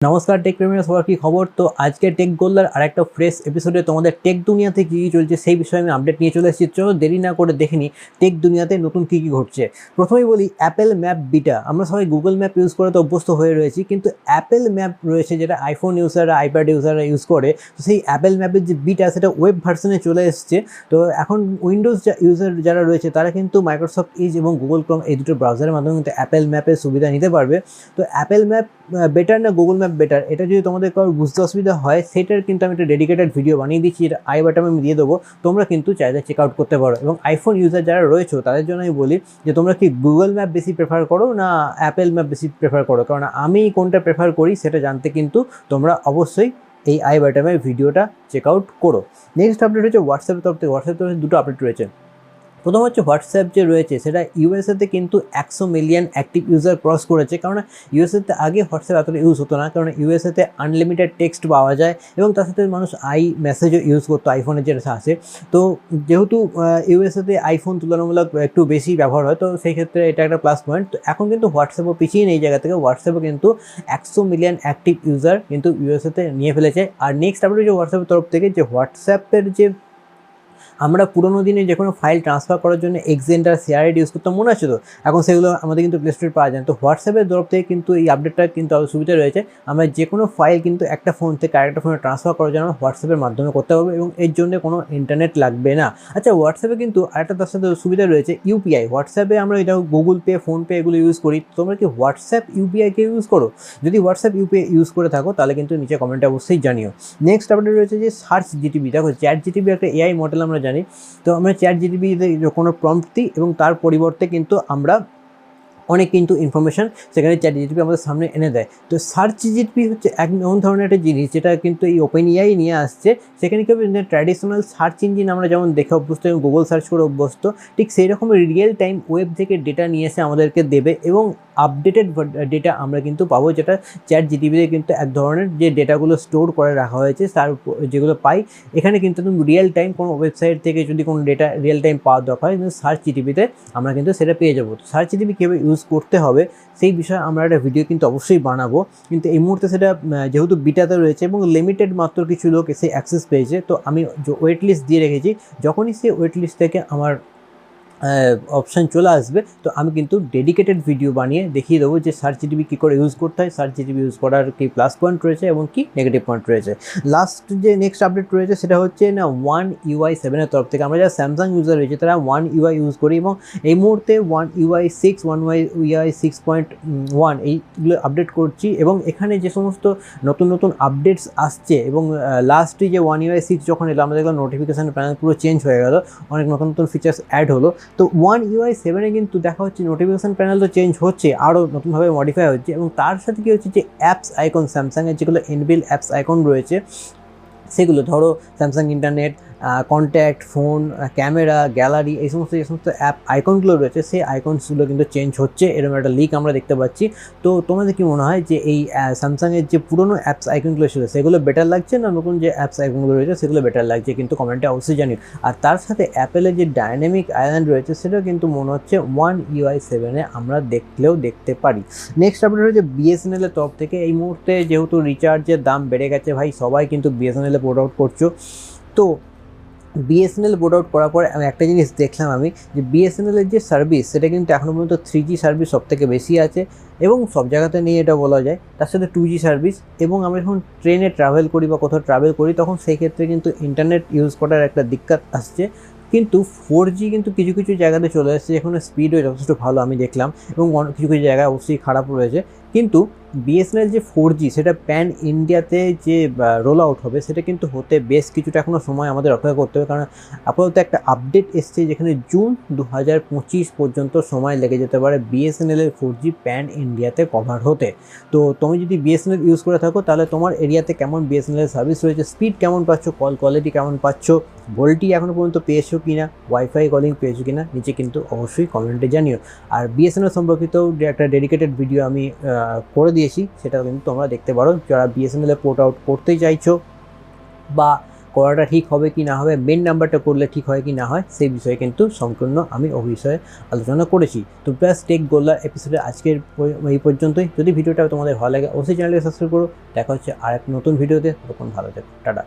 নমস্কার টেক প্রেমীরা সবার কি খবর? তো আজকে টেক গোল্লার আর একটা ফ্রেশ এপিসোডে তোমাদের টেক দুনিয়াতে কী কী চলছে সেই বিষয়ে আমি আপডেট নিয়ে চলে এসেছি। চলো দেরি না করে দেখে নিই টেক দুনিয়াতে নতুন কী কী ঘটছে। প্রথমেই বলি অ্যাপেল ম্যাপ বিটা আমরা সবাই গুগল ম্যাপ ইউজ করে তো অভ্যস্ত হয়ে রয়েছি, কিন্তু অ্যাপেল ম্যাপ রয়েছে যেটা আইফোন ইউজাররা আইপ্যাড ইউজাররা ইউজ করে, তো সেই অ্যাপেল ম্যাপের যে বিটা সেটা ওয়েব ভার্সনে চলে এসছে। তো এখন উইন্ডোজ ইউজার যারা রয়েছে তারা কিন্তু মাইক্রোসফট ইজ এবং গুগল ক্রোম এই দুটো ব্রাউজারের মাধ্যমে কিন্তু অ্যাপেল ম্যাপের সুবিধা নিতে পারবে। তো অ্যাপেল ম্যাপ বেটার না গুগল ম্যাপ বেটার এটা যদি তোমাদের কারোর বুঝতে অসুবিধা হয়, সেটার কিন্তু আমি একটা ডেডিকেটেড ভিডিও বানিয়ে দিচ্ছি, এটা আই বাটামে আমি দিয়ে দেবো। তোমরা কিন্তু চাইলে চেক আউট করতে পারো। এবং আইফোন ইউজার যারা রয়েছে, তাদের জন্য আমি বলি যে, তোমরা কি গুগল ম্যাপ বেশি প্রেফার করো না অ্যাপেল ম্যাপ বেশি প্রেফার করো? কারণ আমি কোনটা প্রেফার করি, সেটা জানতে কিন্তু তোমরা অবশ্যই এই আই বাটামের ভিডিওটা চেক আউট করো। নেক্সট আপডেট হচ্ছে হোয়াটসঅ্যাপের তরফ থেকে। হোয়াটসঅ্যাপ তরফ দুটো আপডেট রয়েছে। প্রথম হচ্ছে হোয়াটসঅ্যাপ যে রয়েছে, সেটা ইউএসএতে কিন্তু একশো মিলিয়ন অ্যাক্টিভ ইউজার ক্রস করেছে। কারণ ইউএসএতে আগে হোয়াটসঅ্যাপ এতটা ইউজ হতো না কারণ ইউএসএতে আনলিমিটেড টেক্সট পাওয়া যায় এবং তার সাথে মানুষ আই মেসেজও ইউজ করতো আইফোনের যেটা আসে তো যেহেতু ইউএসএতে আইফোন তুলনামূলক একটু বেশি ব্যবহার হয়, তো সেই ক্ষেত্রে এটা একটা প্লাস পয়েন্ট তো এখন কিন্তু হোয়াটসঅ্যাপও পিছিয়ে নেই জায়গা থেকে। হোয়াটসঅ্যাপও কিন্তু একশো মিলিয়ন অ্যাক্টিভ ইউজার কিন্তু ইউএসএতে নিয়ে ফেলেছে। আর নেক্সট আপডেট যে হোয়াটসঅ্যাপের তরফ থেকে যে হোয়াটসঅ্যাপের যে আমরা পুরোনো দিনে যে কোনো ফাইল ট্রান্সফার করার জন্য এক্সেন্ট আর শেয়ার ইউজ করতাম, মনে আছে তো? এখন সেগুলো আমাদের কিন্তু প্লে স্টোরে পাওয়া যায় তো হোয়াটসঅ্যাপের তরফ থেকে কিন্তু এই আপডেটটা কিন্তু আরও সুবিধা রয়েছে। আমরা যে কোনো ফাইল কিন্তু একটা ফোন থেকে আরেকটা ফোনে ট্রান্সফার করার জন্য হোয়াটসঅ্যাপের মাধ্যমে করতে পারব এবং এর জন্য কোনো ইন্টারনেট লাগবে না। আচ্ছা হোয়াটসঅ্যাপে কিন্তু আরেকটা তার সাথে সুবিধা রয়েছে ইউপিআই হোয়াটসঅ্যাপে আমরা এটা গুগল পে ফোনপে এগুলো ইউজ করি। তোমরা কি হোয়াটসঅ্যাপ ইউপিআইকে ইউজ করো? যদি হোয়াটসঅ্যাপ ইউপিআই ইউজ করে থাকো, তাহলে কিন্তু নিচে কমেন্টে অবশ্যই জানিও। নেক্সট আপডেট রয়েছে যে সার্চ জিটিপি দেখো চ্যাট জিটিপি একটা এআই মডেল আমরা জানি। তো আমরা চ্যাট জিটিপিতে কোনো প্রম্পট দিই এবং তার পরিবর্তে কিন্তু আমরা অনেক কিন্তু ইনফরমেশান সেখানে চ্যাট জিটিপি আমাদের সামনে এনে দেয়। তো সার্চ জিটিপি হচ্ছে এক এমন ধরনের একটা জিনিস যেটা কিন্তু এই ওপেন ইয়াই নিয়ে আসছে। সেখানে কি হবে? ট্র্যাডিশনাল সার্চ ইঞ্জিন আমরা যেমন দেখে অভ্যস্ত এবং গুগল সার্চ করে অভ্যস্ত, ঠিক সেই রকম রিয়েল টাইম ওয়েব থেকে ডেটা নিয়ে এসে আমাদেরকে দেবে এবং আপডেটেড ডেটা আমরা কিন্তু পাবো, যেটা চ্যাট জিটিভিতে কিন্তু এক ধরনের যে ডেটাগুলো স্টোর করে রাখা হয়েছে, তার যেগুলো পাই। এখানে কিন্তু তুমি রিয়েল টাইম কোনো ওয়েবসাইট থেকে যদি কোনো ডেটা রিয়েল টাইম পাওয়ার দরকার হয় কিন্তু সার্চ জিটিভিতে আমরা কিন্তু সেটা পেয়ে যাব। তো সার্চ জিটিভি কীভাবে ইউজ করতে হবে, সেই বিষয়ে আমরা একটা ভিডিও কিন্তু অবশ্যই বানাবো। কিন্তু এই মুহূর্তে সেটা যেহেতু বিটাতে রয়েছে এবং লিমিটেড মাত্র কিছু লোক সেই অ্যাক্সেস পেয়েছে, তো আমি ওয়েট লিস্ট দিয়ে রেখেছি, যখনই সেই ওয়েট লিস্ট থেকে আমার অপশান চলে আসবে। তো আমি কিন্তু ডেডিকেটেড ভিডিও বানিয়ে দেখিয়ে দেবো যে সার্চ জিটিভি কী করে ইউজ করতে হয়। সার্চ জিটিভি ইউজ করার কি প্লাস পয়েন্ট রয়েছে এবং কি নেগেটিভ পয়েন্ট রয়েছে। লাস্ট যে নেক্সট আপডেট রয়েছে সেটা হচ্ছে না ওয়ান ইউআই সেভেনের তরফ থেকে। আমরা যারা স্যামসাং ইউজার রয়েছে, তারা ওয়ান ইউআই ইউজ করি এবং এই মুহূর্তে One UI six one Y UI six point one এইগুলো আপডেট করছি এবং এখানে যে সমস্ত নতুন নতুন আপডেটস আসছে এবং লাস্টে যে ওয়ান ইউআই সিক্স যখন এলো আমাদের দেখলাম নোটিফিকেশান প্যানেল পুরো চেঞ্জ হয়ে গেল। অনেক নতুন নতুন ফিচার্স অ্যাড হলো। তো ওয়ান ইউআই সেভেনে কিন্তু দেখা হচ্ছে নোটিফিকেশান প্যানেল তো চেঞ্জ হচ্ছে আরও নতুনভাবে মডিফাই হচ্ছে এবং তার সাথে কী হচ্ছে যে অ্যাপস আইকন স্যামসাংয়ের যেগুলো এনবিল অ্যাপস আইকন রয়েছে, সেগুলো ধরো Samsung internet contact phone camera gallery এই সমস্ত যে সমস্ত অ্যাপ আইকনগুলো রয়েছে, সেই আইকনসগুলো কিন্তু চেঞ্জ হচ্ছে। এরকম একটা লিক আমরা দেখতে পাচ্ছি। তো তোমাদের কি মনে হয় যে এই স্যামসাংয়ের যে পুরনো অ্যাপস আইকনগুলো ছিল, সেগুলো বেটার লাগছে না নতুন যে অ্যাপস আইকনগুলো রয়েছে, সেগুলো বেটার লাগছে? কিন্তু কমেন্টে অবশ্যই জানি আর তার সাথে অ্যাপেলের যে ডাইনামিক আইল্যান্ড রয়েছে, সেটাও কিন্তু মনে হচ্ছে ওয়ান ইউআই সেভেনে আমরা দেখলেও দেখতে পারি। নেক্সট আপডেট হচ্ছে বিএসএনএলের তরফ থেকে। এই মুহূর্তে যেহেতু রিচার্জের দাম বেড়ে গেছে ভাই, সবাই কিন্তু বিএসএনএলে পোর্ট আউট করছ। তো বিএসএনএল বোর্ড আউট করার পরে আমি একটা জিনিস দেখলাম আমি, যে বিএসএনএলের যে সার্ভিস সেটা কিন্তু এখনও পর্যন্ত থ্রি জি সার্ভিস সব থেকে বেশি আছে এবং সব জায়গাতে নিয়ে এটা বলা যায়। তার সাথে টু জি সার্ভিস এবং আমরা যখন ট্রেনে ট্রাভেল করি বা কোথাও ট্রাভেল করি, তখন সেই ক্ষেত্রে কিন্তু ইন্টারনেট ইউজ করার একটা দিক্কত আসছে। কিন্তু ফোর জি কিন্তু কিছু কিছু জায়গাতে চলে এসেছে যেখানে স্পিডও যথেষ্ট ভালো আমি দেখলাম এবং কিছু কিছু জায়গায় অবশ্যই খারাপ রয়েছে। কিন্তু বিএসএনএল যে ফোর জি সেটা প্যান ইন্ডিয়াতে যে রোল আউট হবে, সেটা কিন্তু হতে বেশ কিছুটা এখনও সময় আমাদের অপেক্ষা করতে হবে। কারণ আপাতত একটা আপডেট এসছে যেখানে জুন দু হাজার পঁচিশ পর্যন্ত সময় লেগে যেতে পারে বিএসএনএলের ফোর জি প্যান ইন্ডিয়াতে কভার হতে। তো তুমি যদি বিএসএনএল ইউজ করে থাকো, তাহলে তোমার এরিয়াতে কেমন বিএসএনএল সার্ভিস রয়েছে স্পিড কেমন পাচ্ছ কল কোয়ালিটি কেমন পাচ্ছ ভোল্টি এখনও পর্যন্ত পেয়েছ কি না ওয়াইফাই কলিং পেয়েছ কি না নিচে কিন্তু অবশ্যই কমেন্টে জানিও। আর বিএসএনএল সম্পর্কিত একটা ডেডিকেটেড ভিডিও আমি করে দিয়েছি সেটা কিন্তু তোমরা দেখতে পারো। যারা বিএসএনএলে পোর্ট আউট করতে চাইছো বা করাটা ঠিক হবে কি না হবে মেন নাম্বারটা করলে ঠিক হয় কি না হয়, সেই বিষয়ে কিন্তু সম্পূর্ণ আমি ওই বিষয়ে আলোচনা করেছি। তো প্লাস টেক গোল্লার এপিসোডে আজকের এই পর্যন্তই। যদি ভিডিওটা তোমাদের ভালো লাগে, অবশ্যই চ্যানেলকে সাবস্ক্রাইব করো। দেখা হচ্ছে আর এক নতুন ভিডিওতে তখন ভালো থেকো। টাটা।